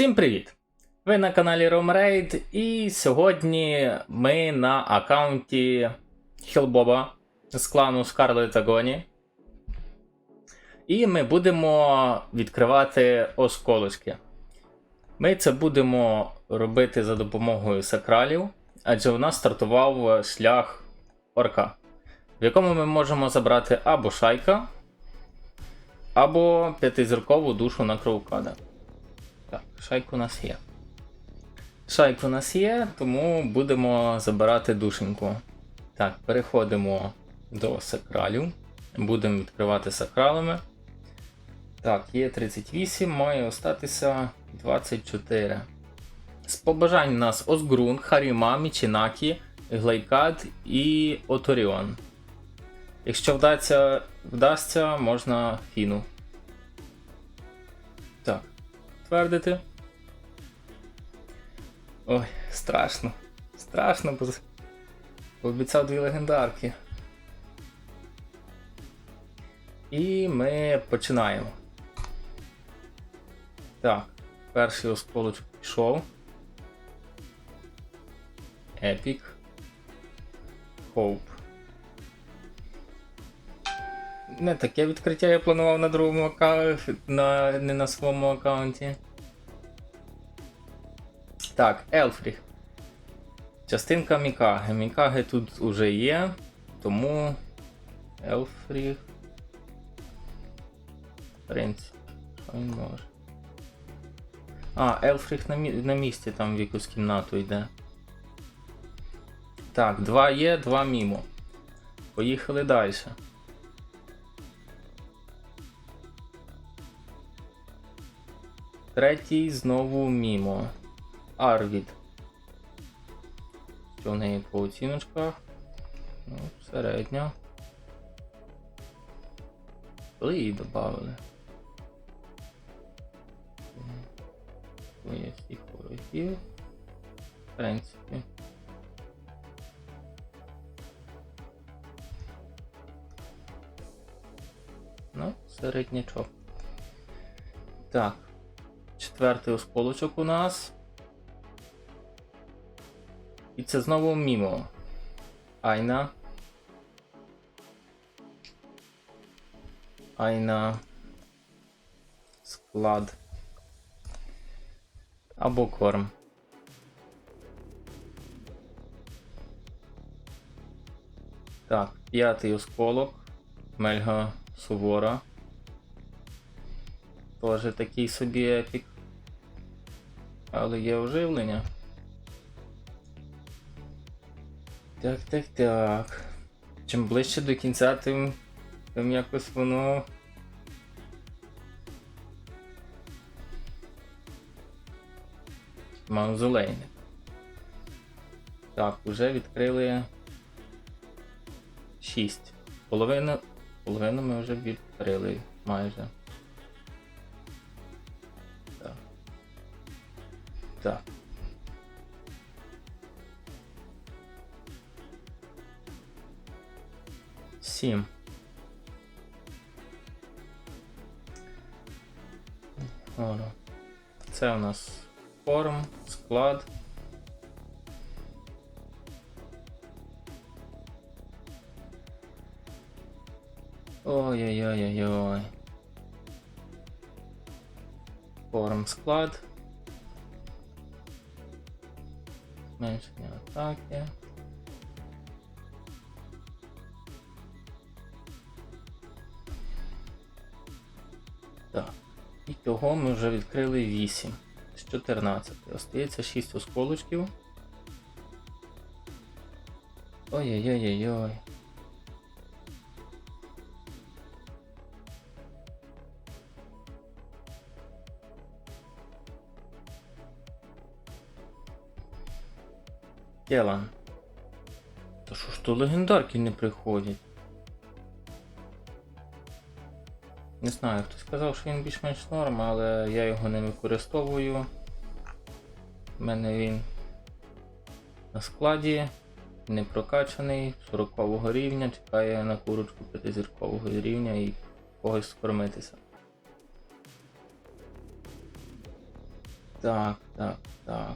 Всім привіт! Ви на каналі RomRaid і сьогодні ми на аккаунті Хілбоба з клану Scarlet Agony. І ми будемо відкривати осколочки. Ми це будемо робити за допомогою сакралів, адже у нас стартував шлях орка, в якому ми можемо забрати або шайка, або п'ятизіркову душу на кровкада. Шайк у нас є. Шайк у нас є, тому будемо забирати душеньку. Так, переходимо до сакралів. Будемо відкривати сакралами. Так, є 38, має остатися 24. З побажань у нас Озгрун, Харіма, Мічінакі, Глейкад і Оторіон. Якщо вдасться, вдасться, можна фіну. Так, твердити. Ой, страшно. Страшно, бо пообіцяв дві легендарки. І ми починаємо. Так, перший осколочок пішов. Епік. Хоуп. Не таке відкриття я планував на другому аккаунті, на, не на своєму аккаунті. Так, Елфріх. Частинка Мікаги. Мікаги тут уже є, тому Елфріх. В принципі, що він може. А, Елфріх на, мі- на місці там в якусь кімнату йде. Так, два є, два мімо. Поїхали далі. Третій знову мімо. Арвід. Що в неї по оціночках? Ну, середня. Коли її додали? Є всіх ворогів. В принципі. Ну, середнячок. Так. Четвертий осколочок у нас. І це знову мімо. Айна. Айна. Склад. Або корм. Так, п'ятий осколок. Мельга Сувора. Тоже такий собі епік. Але є оживлення. Так, так, так. Чим ближче до кінця, тим, тим якось воно. Маузолейник. Так, уже відкрили 6. Половину, половину ми вже відкрили майже. Так. Так. Сім. Це у нас форм, склад. Ой-ой-ой-ой-ой. Форм склад. Зменшення атаки. І того ми вже відкрили 8 з 14. Остається 6 осколочків. Ой-ой-ой-ой-ой. Келан. Та що ж то легендарки не приходять? Не знаю, хтось сказав, що він більш-менш норм, але я його не використовую. У мене він на складі, не прокачаний, 40 рівня, чекає на курочку 5-зіркового рівня і когось скормитися. Так, так, так.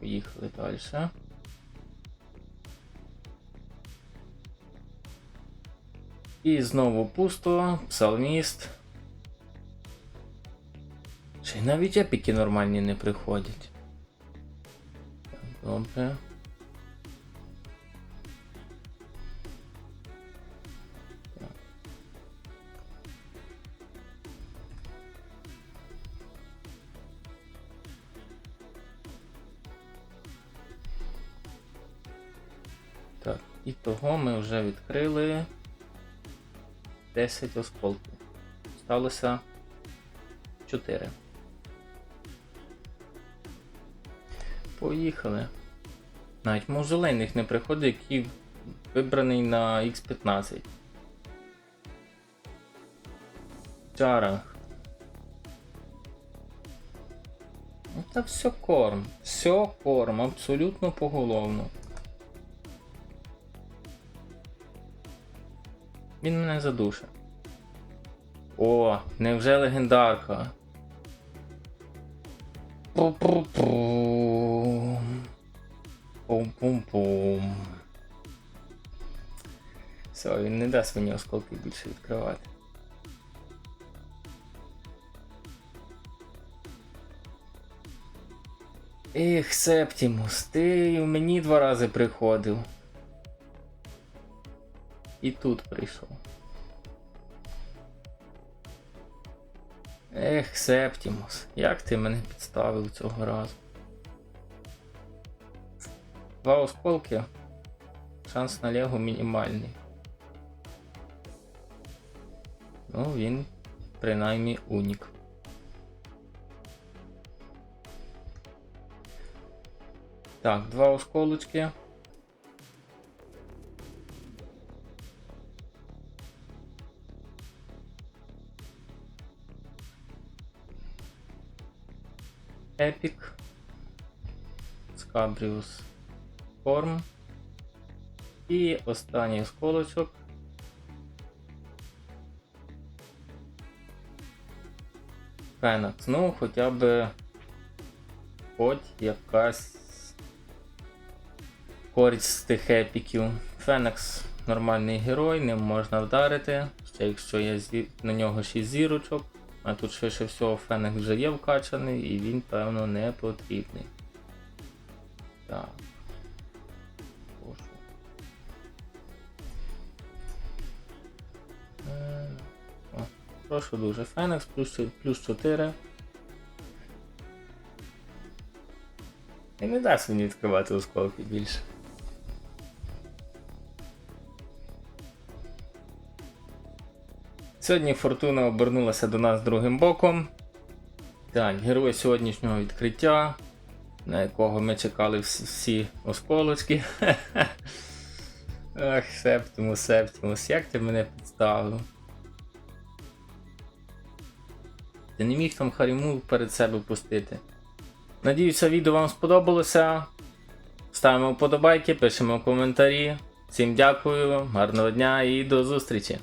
Поїхали далі. І знову пусто, псалміст. Й навіть епіки нормальні не приходять. Добре. Так, і того ми вже відкрили 10 осколків. Сталося 4. Поїхали. Навіть мавзолейних не приходить, який вибраний на X15. Чарах. Ну та все корм. Все корм, абсолютно поголовно. Він мене задушив. О, невже легендарка? Пум-пум-пум. Все, він не дасть мені осколки більше відкривати. Ех, Септімус, ти мені два рази приходив. І тут прийшов. Ех, Септімус, як ти мене підставив цього разу? Два осколки. Шанс на Лего мінімальний. Ну, він принаймні унік. Так, два осколочки. Епік. Скабріус Форм. І останній осколочок. Фенакс. Ну, хоча б хоч якась користь з тих епіків. Фенакс нормальний герой, ним можна вдарити. Ще якщо є на нього 6 зірочок. А тут швидше всього Фенекс вже є вкачаний і він, певно, не потрібний. Так. Е, О, прошу дуже. Фенекс плюс, плюс 4. І не дасть мені відкривати осколки більше. Сьогодні фортуна обернулася до нас другим боком. Так, герой сьогоднішнього відкриття, на якого ми чекали всі, осколочки. Ах, Септимус, Септимус, як ти мене підставив? Ти не міг там Харіму перед себе пустити. Надіюся, відео вам сподобалося. Ставимо вподобайки, пишемо коментарі. Всім дякую, гарного дня і до зустрічі!